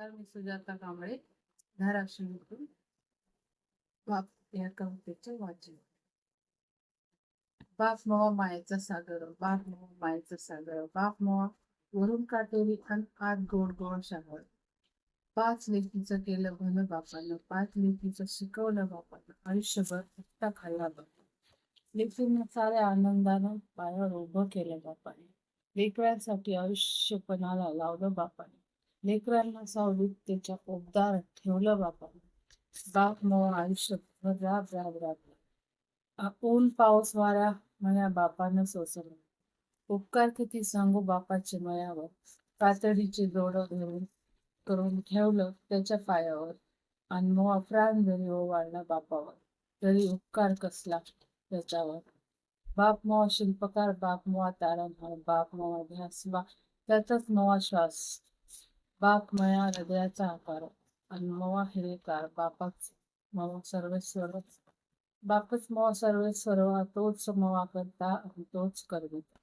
नमस्कार मी सुजाता कांबळे धाराशिवतून बाप या कवितेचे वाचन. बाप मोवा मायेचा सागर बाप मोवा मायेचा सागर बाप मोवा वरून काटेरी आणि आत गोड गोड सागर पाच लेखीचं केलं भलं बापानं पाच लेखीचं शिकवलं बापानं आयुष्यभर फक्त खाल्ला बाप लेखीनं साऱ्या आनंदानं पायावर उभं केलं बापाने. लेकरांसाठी आयुष्यपणाला लावलं बापाने. लेकरांना सावलीत त्याच्या उबदार ठेवलं बापाने बाप मग आयुष्य राब राब राब ऊन पाऊस वारा माझ्या बापानं सोसलं उपकार किती सांगू बापाचे मयावर कातडीचे जोड धरून करून ठेवलं त्याच्या पायावर. आणि मग अफरान जरी ओवाळला बापावर तरी उपकार कसला त्याच्यावर. बाप मोवा शिल्पकार बाप मोवा तारणहार बाप मोवा ध्यास बा त्याचाच मोवा श्वास बाप मया हृदयाचा आकार आणि मवा हिरेकार बापाच मोवा सर्वेश्वर. बापच मवा सर्वेश्वर तोच मवा करता आणि तोच करविता.